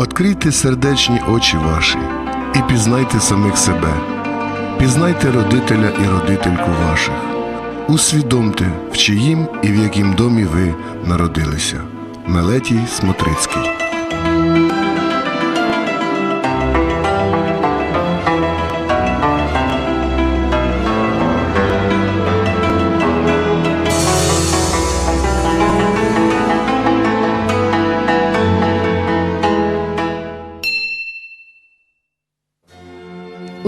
Открийте сердечні очі ваші і пізнайте самих себе, пізнайте родителя і родительку ваших. Усвідомте, в чиїм і в яким домі ви народилися. Мелетій Смотрицький.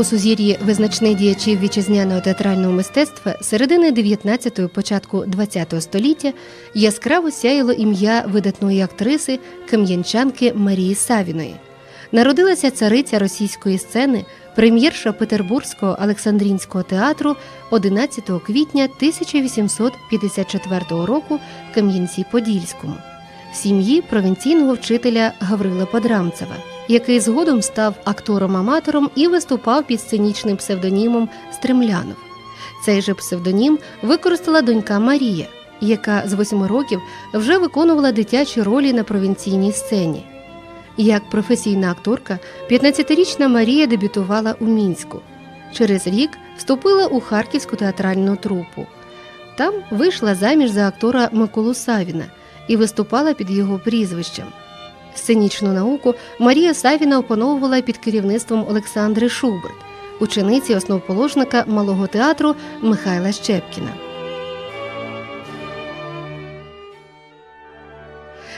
У сузір'ї визначних діячів вітчизняного театрального мистецтва середини 19-го, початку 20-го століття яскраво сяяло ім'я видатної актриси кам'янчанки Марії Савіної. Народилася цариця російської сцени, прем'єрша Петербурзького Олександрінського театру 11 квітня 1854 року в Кам'янці-Подільському в сім'ї провінційного вчителя Гаврила Подрамцева, який згодом став актором-аматором і виступав під сценічним псевдонімом Стремлянов. Цей же псевдонім використала донька Марія, яка з восьми років вже виконувала дитячі ролі на провінційній сцені. Як професійна акторка, 15-річна Марія дебютувала у Мінську. Через рік вступила у харківську театральну трупу. Там вийшла заміж за актора Миколу Савіна і виступала під його прізвищем. Сценічну науку Марія Савіна опановувала під керівництвом Олександри Шуберт, учениці основоположника малого театру Михайла Щепкіна.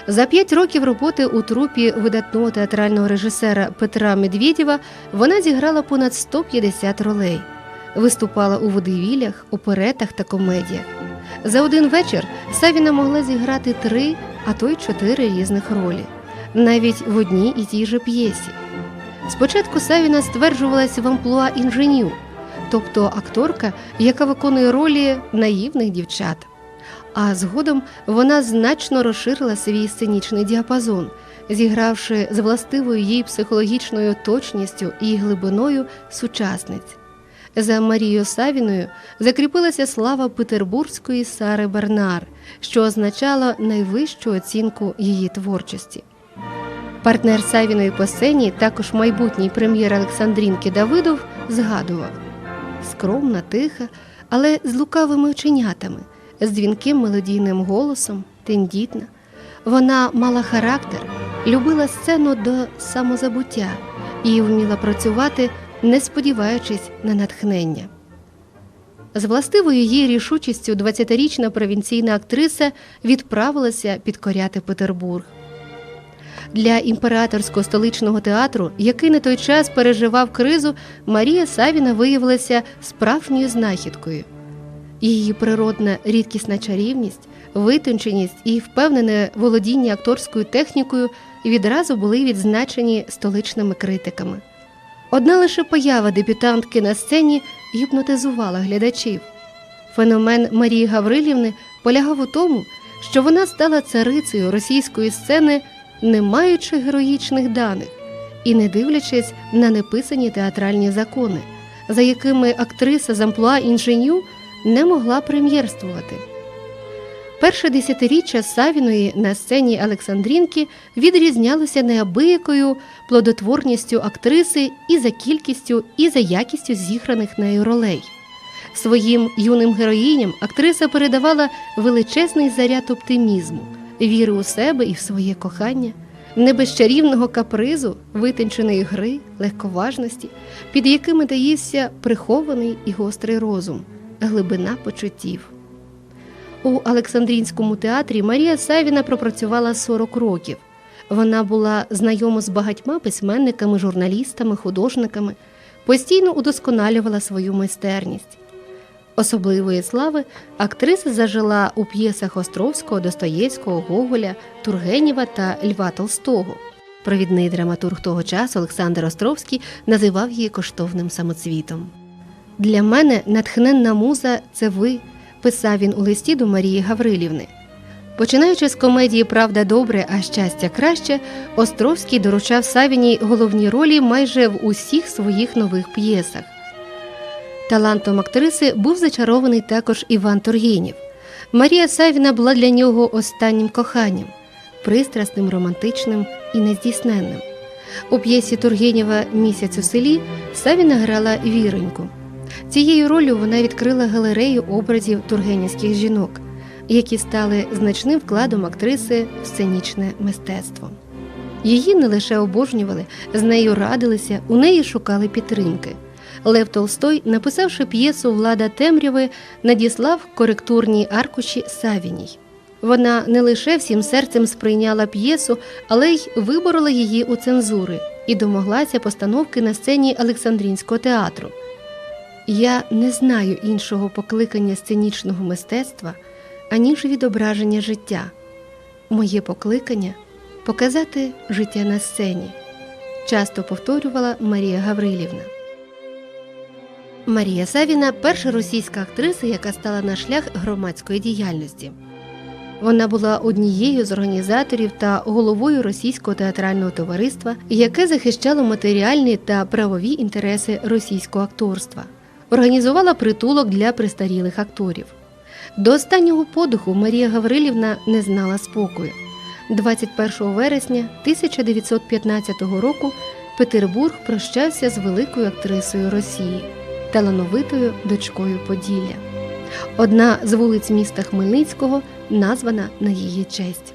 За п'ять років роботи у трупі видатного театрального режисера Петра Медведєва вона зіграла понад 150 ролей, виступала у водевілях, оперетах та комедіях. За один вечір Савіна могла зіграти три, а то й чотири різних ролі, навіть в одній і тій же п'єсі. Спочатку Савіна стверджувалася в амплуа інженю, тобто акторка, яка виконує ролі наївних дівчат. А згодом вона значно розширила свій сценічний діапазон, зігравши з властивою їй психологічною точністю і глибиною сучасниць. За Марією Савіною закріпилася слава петербурзької Сари Бернар, що означало найвищу оцінку її творчості. Партнер Савіної по сцені, також майбутній прем'єр Олександрінки Давидов, згадував скромна, тиха, але з лукавими оченятами, з дзвінким мелодійним голосом, тендітна. Вона мала характер, любила сцену до самозабуття і вміла працювати, не сподіваючись на натхнення. З властивою її рішучістю 20-річна провінційна актриса відправилася підкоряти Петербург. Для імператорського столичного театру, який на той час переживав кризу, Марія Савіна виявилася справжньою знахідкою. Її природна рідкісна чарівність, витонченість і впевнене володіння акторською технікою відразу були відзначені столичними критиками. Одна лише поява дебютантки на сцені гіпнотизувала глядачів. Феномен Марії Гаврилівни полягав у тому, що вона стала царицею російської сцени, не маючи героїчних даних і не дивлячись на неписані театральні закони, за якими актриса з амплуа інженю не могла прем'єрствувати. Перше десятиріччя Савіної на сцені Олександрінки відрізнялося неабиякою плодотворністю актриси і за кількістю, і за якістю зіграних нею ролей. Своїм юним героїням актриса передавала величезний заряд оптимізму, віри у себе і в своє кохання, не без чарівного капризу, витонченої гри, легковажності, під якими таївся прихований і гострий розум, глибина почуттів. У Олександрінському театрі Марія Савіна пропрацювала 40 років. Вона була знайома з багатьма письменниками, журналістами, художниками, постійно удосконалювала свою майстерність. Особливої слави актриса зажила у п'єсах Островського, Достоєвського, Гоголя, Тургенєва та Льва Толстого. Провідний драматург того часу Олександр Островський називав її коштовним самоцвітом. Для мене натхненна муза це ви, писав він у листі до Марії Гаврилівни. Починаючи з комедії Правда добре, а щастя краще, Островський доручав Савіній головні ролі майже в усіх своїх нових п'єсах. Талантом актриси був зачарований також Іван Тургенєв. Марія Савіна була для нього останнім коханням, пристрасним, романтичним і нездійсненним. У п'єсі Тургенєва Місяць у селі Савіна грала віроньку. Цією ролью вона відкрила галерею образів тургенівських жінок, які стали значним вкладом актриси в сценічне мистецтво. Її не лише обожнювали, з нею радилися, у неї шукали підтримки. Лев Толстой, написавши п'єсу Влада темряви, надіслав коректурні аркуші Савіній. Вона не лише всім серцем сприйняла п'єсу, але й виборола її у цензури і домоглася постановки на сцені Олександрінського театру. Я не знаю іншого покликання сценічного мистецтва, аніж відображення життя. Моє покликання показати життя на сцені, часто повторювала Марія Гаврилівна. Марія Савіна перша російська актриса, яка стала на шлях громадської діяльності. Вона була однією з організаторів та головою російського театрального товариства, яке захищало матеріальні та правові інтереси російського акторства, організувала притулок для престарілих акторів. До останнього подиху Марія Гаврилівна не знала спокою. 21 вересня 1915 року Петербург прощався з великою актрисою Росії, талановитою дочкою Поділля. Одна з вулиць міста Хмельницького названа на її честь.